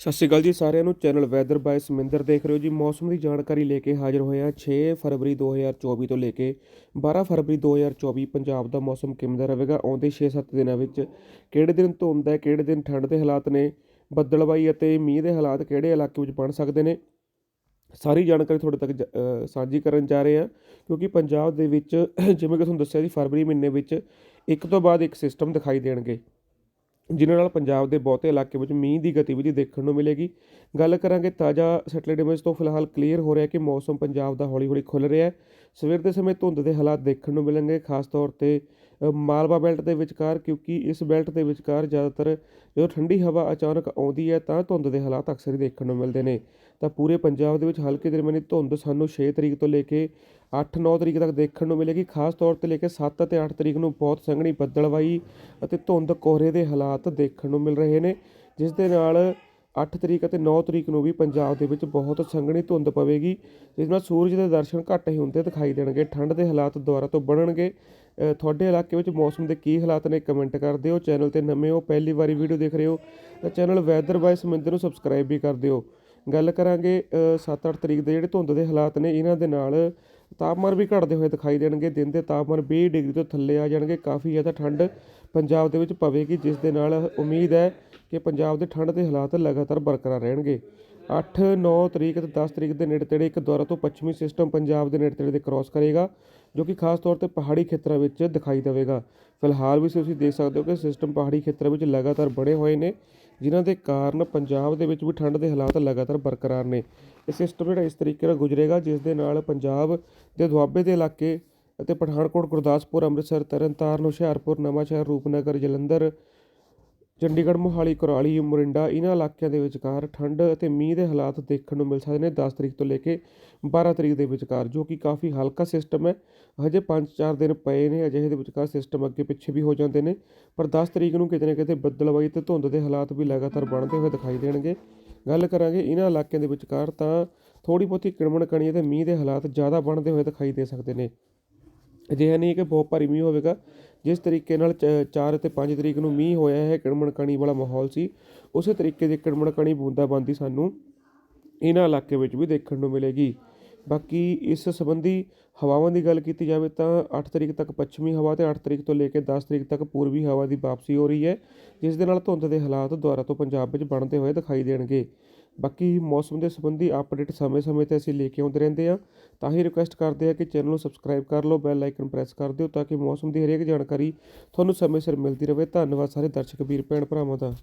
ਸਤਿ ਸ਼੍ਰੀ ਅਕਾਲ ਜੀ ਸਾਰਿਆਂ ਨੂੰ। ਚੈਨਲ ਵੈਦਰ ਬਾਏ ਸਮਿੰਦਰ ਦੇਖ ਰਹੇ ਹੋ ਜੀ। ਮੌਸਮ ਦੀ ਜਾਣਕਾਰੀ ਲੈ ਕੇ ਹਾਜ਼ਰ ਹੋਏ ਹਾਂ 6 ਫਰਵਰੀ 2024 ਤੋਂ ਲੈ ਕੇ 12 ਫਰਵਰੀ 2024 ਪੰਜਾਬ ਦਾ ਮੌਸਮ ਕਿਵੇਂ ਦਾ ਰਹੇਗਾ? ਆਉਂਦੇ 6-7 ਦਿਨਾਂ ਵਿੱਚ ਕਿਹੜੇ ਦਿਨ ਧੁੰਦ ਹੈ, ਕਿਹੜੇ ਦਿਨ ਠੰਡ ਦੇ ਹਾਲਾਤ ਨੇ ਬੱਦਲਬਾਈ ਅਤੇ ਮੀਂਹ ਦੇ ਹਾਲਾਤ ਕਿਹੜੇ ਇਲਾਕੇ ਵਿੱਚ ਬਣ ਸਕਦੇ ਨੇ? ਸਾਰੀ ਜਾਣਕਾਰੀ ਤੁਹਾਡੇ ਤੱਕ ਜ- ਸਾਂਝੀ ਕਰਨ ਜਾ ਰਹੇ ਹਾਂ। ਕਿਉਂਕਿ ਪੰਜਾਬ ਦੇ ਵਿੱਚ ਜਿਵੇਂ ਕਿ ਤੁਹਾਨੂੰ ਦੱਸਿਆ ਜੀ, ਫਰਵਰੀ ਮਹੀਨੇ ਵਿੱਚ ਇੱਕ ਤੋਂ ਬਾਅਦ ਇੱਕ ਸਿਸਟਮ ਦਿਖਾਈ ਦੇਣਗੇ। ਜਿਨ੍ਹਾਂ ਨਾਲ ਪੰਜਾਬ ਦੇ ਬਹੁਤੇ ਇਲਾਕੇ ਵਿੱਚ ਮੀਂਹ ਦੀ ਗਤੀਵਿਧੀ ਦੇਖਣ ਨੂੰ ਮਿਲੇਗੀ। ਗੱਲ ਕਰਾਂਗੇ ਤਾਜ਼ਾ ਸੈਟੇਲਾਈਟ ਇਮੇਜ ਤੋਂ। ਫਿਲਹਾਲ ਕਲੀਅਰ ਹੋ ਰਿਹਾ ਕਿ ਮੌਸਮ ਪੰਜਾਬ ਦਾ ਹੌਲੀ-ਹੌਲੀ ਖੁੱਲ ਰਿਹਾ ਹੈ। ਸਵੇਰ ਦੇ ਸਮੇਂ ਧੁੰਦ ਦੇ ਹਾਲਾਤ ਦੇਖਣ ਨੂੰ ਮਿਲਣਗੇ, ਖਾਸ ਤੌਰ ਤੇ ਮਾਲਵਾ ਬੈਲਟ ਦੇ ਵਿਚਕਾਰ, ਕਿਉਂਕਿ ਇਸ ਬੈਲਟ ਦੇ ਵਿਚਕਾਰ ਜ਼ਿਆਦਾਤਰ ਜਦੋਂ ਠੰਡੀ ਹਵਾ ਅਚਾਨਕ ਆਉਂਦੀ ਹੈ, ਤਾਂ ਧੁੰਦ ਦੇ ਹਾਲਾਤ ਅਕਸਰ ਹੀ ਦੇਖਣ ਨੂੰ ਮਿਲਦੇ ਨੇ। ਤਾਂ ਪੂਰੇ ਪੰਜਾਬ ਦੇ ਵਿੱਚ ਹਲਕੀ ਦਰਮਿਆਨੀ ਧੁੰਦ ਸਾਨੂੰ 6 ਤਰੀਕ ਤੋਂ ਲੈ ਕੇ 8-9 ਤਰੀਕ ਤੱਕ ਦੇਖਣ ਨੂੰ ਮਿਲੇਗੀ। ਖਾਸ ਤੌਰ ਤੇ ਲੈ ਕੇ 7 ਅਤੇ 8 ਤਰੀਕ ਨੂੰ ਬਹੁਤ ਸੰਘਣੀ ਬੱਦਲਵਾਈ ਅਤੇ ਧੁੰਦ ਕੋਹਰੇ ਦੇ ਹਾਲਾਤ ਦੇਖਣ ਨੂੰ ਮਿਲ ਰਹੇ ਨੇ, ਜਿਸ ਦੇ ਨਾਲ ਅੱਠ ਤਰੀਕ ਅਤੇ ਨੌ ਤਰੀਕ ਨੂੰ ਵੀ ਪੰਜਾਬ ਦੇ ਵਿੱਚ ਬਹੁਤ ਸੰਘਣੀ ਧੁੰਦ ਪਵੇਗੀ, ਜਿਸ ਨਾਲ ਸੂਰਜ ਦੇ ਦਰਸ਼ਨ ਘੱਟ ਹੀ ਹੁੰਦੇ ਦਿਖਾਈ ਦੇਣਗੇ। ਠੰਡ ਦੇ ਹਾਲਾਤ ਦੁਬਾਰਾ ਤੋਂ ਬਣਨਗੇ। ਤੁਹਾਡੇ ਇਲਾਕੇ ਵਿੱਚ ਮੌਸਮ ਦੇ ਕੀ ਹਾਲਾਤ ਨੇ ਕਮੈਂਟ ਕਰ ਦਿਓ ਚੈਨਲ ਤੇ ਨਵੇਂ ਹੋ, ਪਹਿਲੀ ਵਾਰੀ ਵੀਡੀਓ ਦੇਖ ਰਹੇ ਹੋ, ਤਾਂ ਚੈਨਲ ਵੈਦਰ ਬਾਏ ਸਮਿੰਦਰ ਨੂੰ ਸਬਸਕ੍ਰਾਈਬ ਵੀ ਕਰ ਦਿਓ। ਗੱਲ ਕਰਾਂਗੇ 7-8 ਤਰੀਕ ਦੇ ਜਿਹੜੇ ਧੁੰਦ ਦੇ ਹਾਲਾਤ ਨੇ, ਇਹਨਾਂ ਦੇ ਨਾਲ ਤਾਪਮਾਨ ਵੀ ਘਟਦੇ ਹੋਏ ਦਿਖਾਈ ਦੇਣਗੇ। ਦਿਨ ਦੇ ਤਾਪਮਾਨ 20 ਡਿਗਰੀ ਤੋਂ ਥੱਲੇ ਆ ਜਾਣਗੇ। ਕਾਫੀ ਜ਼ਿਆਦਾ ਠੰਡ ਪੰਜਾਬ ਦੇ ਵਿੱਚ ਪਵੇਗੀ, ਜਿਸ ਦੇ ਨਾਲ ਉਮੀਦ ਹੈ ਕਿ ਪੰਜਾਬ ਦੇ ਠੰਡ ਦੇ ਹਾਲਾਤ ਲਗਾਤਾਰ ਬਰਕਰਾਰ ਰਹਿਣਗੇ। 8 9 ਤਰੀਕ ਤੇ 10 ਤਰੀਕ ਦੇ ਨੇੜੇ ਤੇੜੇ ਇੱਕ ਦੁਆਰਾ ਤੋਂ ਪੱਛਮੀ ਸਿਸਟਮ ਪੰਜਾਬ ਦੇ ਨੇੜੇ ਤੇੜੇ ਦੇ ਕ੍ਰਾਸ ਕਰੇਗਾ। ਜੋ ਕਿ ਖਾਸ ਤੌਰ ਤੇ ਪਹਾੜੀ ਖੇਤਰਾਂ ਵਿੱਚ ਦਿਖਾਈ ਦੇਵੇਗਾ। ਫਿਲਹਾਲ ਵੀ ਤੁਸੀਂ ਦੇਖ ਸਕਦੇ ਹੋ ਕਿ ਸਿਸਟਮ ਪਹਾੜੀ ਖੇਤਰਾਂ ਵਿੱਚ ਲਗਾਤਾਰ ਬਣੇ ਹੋਏ ਨੇ, ਜਿਨ੍ਹਾਂ ਦੇ ਕਾਰਨ ਪੰਜਾਬ ਦੇ ਵਿੱਚ ਵੀ ਠੰਡ ਦੇ ਹਾਲਾਤ ਲਗਾਤਾਰ ਬਰਕਰਾਰ ਨੇ। ਇਹ ਸਿਸਟਮ ਜਿਹੜਾ ਇਸ ਤਰੀਕੇ ਨਾਲ ਗੁਜ਼ਰੇਗਾ, ਜਿਸ ਦੇ ਨਾਲ ਪੰਜਾਬ ਦੇ ਦੁਆਬੇ ਦੇ ਇਲਾਕੇ ਅਤੇ ਪਠਾਨਕੋਟ, ਗੁਰਦਾਸਪੁਰ, ਅੰਮ੍ਰਿਤਸਰ, ਤਰਨਤਾਰਨ, ਹੁਸ਼ਿਆਰਪੁਰ, ਨਵਾਂਸ਼ਹਿਰ, ਰੂਪਨਗਰ, ਜਲੰਧਰ ਚੰਡੀਗੜ੍ਹ, ਮੋਹਾਲੀ, ਕੁਰਾਲੀ, ਮੋਰਿੰਡਾ ਇਹਨਾਂ ਇਲਾਕਿਆਂ ਦੇ ਵਿਚਕਾਰ ਠੰਡ ਅਤੇ ਮੀਂਹ ਦੇ ਹਾਲਾਤ ਦੇਖਣ ਨੂੰ ਮਿਲ ਸਕਦੇ ਨੇ 10 ਤਰੀਕ ਤੋਂ ਲੈ ਕੇ 12 ਤਰੀਕ ਦੇ ਵਿਚਕਾਰ, ਜੋ ਕਿ ਕਾਫੀ ਹਲਕਾ ਸਿਸਟਮ ਹੈ। ਹਜੇ 5-4 ਦਿਨ ਪਏ ਨੇ, ਅਜਿਹੇ ਦੇ ਵਿਚਕਾਰ ਸਿਸਟਮ ਅੱਗੇ ਪਿੱਛੇ ਵੀ ਹੋ ਜਾਂਦੇ ਨੇ, ਪਰ 10 ਤਰੀਕ ਨੂੰ ਕਿਤੇ ਨਾ ਕਿਤੇ ਬੱਦਲਵਾਈ ਤੇ ਧੁੰਦ ਦੇ ਹਾਲਾਤ ਵੀ ਲਗਾਤਾਰ ਬਣਦੇ ਹੋਏ ਦਿਖਾਈ ਦੇਣਗੇ। ਗੱਲ ਕਰਾਂਗੇ ਇਹਨਾਂ ਇਲਾਕਿਆਂ ਦੇ ਵਿਚਕਾਰ, ਤਾਂ ਥੋੜੀ ਬਹੁਤੀ ਕਿਣਮਣ ਕਣੀ ਅਤੇ ਮੀਂਹ ਦੇ ਹਾਲਾਤ ਜ਼ਿਆਦਾ ਬਣਦੇ ਹੋਏ ਦਿਖਾਈ ਦੇ ਸਕਦੇ ਨੇ। ਅਜਿਹਾ ਨਹੀਂ ਕਿ ਬਹੁਤ ਭਾਰੀ ਮੀਂਹ ਹੋਵੇਗਾ ਜਿਸ ਤਰੀਕੇ ਨਾਲ 4 ਅਤੇ 5 ਤਰੀਕ ਨੂੰ ਮੀਂਹ ਹੋਇਆ ਹੈ ਕਿਣਮਣ ਵਾਲਾ ਮਾਹੌਲ ਸੀ, ਉਸੇ ਤਰੀਕੇ ਦੀ ਕਿਣਮਣ ਕਣੀ ਬੂੰਦਾਬਾਂਦੀ ਸਾਨੂੰ ਇਹਨਾਂ ਇਲਾਕੇ ਵਿੱਚ ਵੀ ਦੇਖਣ ਨੂੰ ਮਿਲੇਗੀ। ਬਾਕੀ ਇਸ ਸੰਬੰਧੀ ਹਵਾਵਾਂ ਦੀ ਗੱਲ ਕੀਤੀ ਜਾਵੇ ਤਾਂ 8 ਤਰੀਕ ਤੱਕ ਪੱਛਮੀ ਹਵਾ ਤੇ 8 ਤਰੀਕ ਤੋਂ ਲੈ ਕੇ 10 ਤਰੀਕ ਤੱਕ ਪੂਰਬੀ ਹਵਾ ਦੀ ਵਾਪਸੀ ਹੋ ਰਹੀ ਹੈ, ਜਿਸ ਦੇ ਨਾਲ ਧੁੰਦ ਦੇ ਹਾਲਾਤ ਦੁਆਰਾ ਤੋਂ ਪੰਜਾਬ ਵਿੱਚ ਬਣਦੇ ਹੋਏ ਦਿਖਾਈ ਦੇਣਗੇ। ਬਾਕੀ ਮੌਸਮ ਦੇ ਸੰਬੰਧੀ ਅਪਡੇਟ ਸਮੇਂ-ਸਮੇਂ ਤੇ ਅਸੀਂ ਲੈ ਕੇ ਆਉਂਦੇ ਰਹਿੰਦੇ ਹਾਂ। ਤਾਂ ਹੀ ਰਿਕੁਐਸਟ ਕਰਦੇ ਹਾਂ ਕਿ ਚੈਨਲ ਨੂੰ ਸਬਸਕ੍ਰਾਈਬ ਕਰ ਲਓ ਬੈਲ ਆਈਕਨ ਪ੍ਰੈਸ ਕਰ ਦਿਓ ਤਾਂ ਕਿ ਮੌਸਮ ਦੀ ਹਰੇਕ ਜਾਣਕਾਰੀ ਤੁਹਾਨੂੰ ਸਮੇਂ ਸਿਰ ਮਿਲਦੀ ਰਹੇ। ਧੰਨਵਾਦ ਸਾਰੇ ਦਰਸ਼ਕ, ਵੀਰ, ਭੈਣ, ਭਰਾਵਾਂ ਦਾ।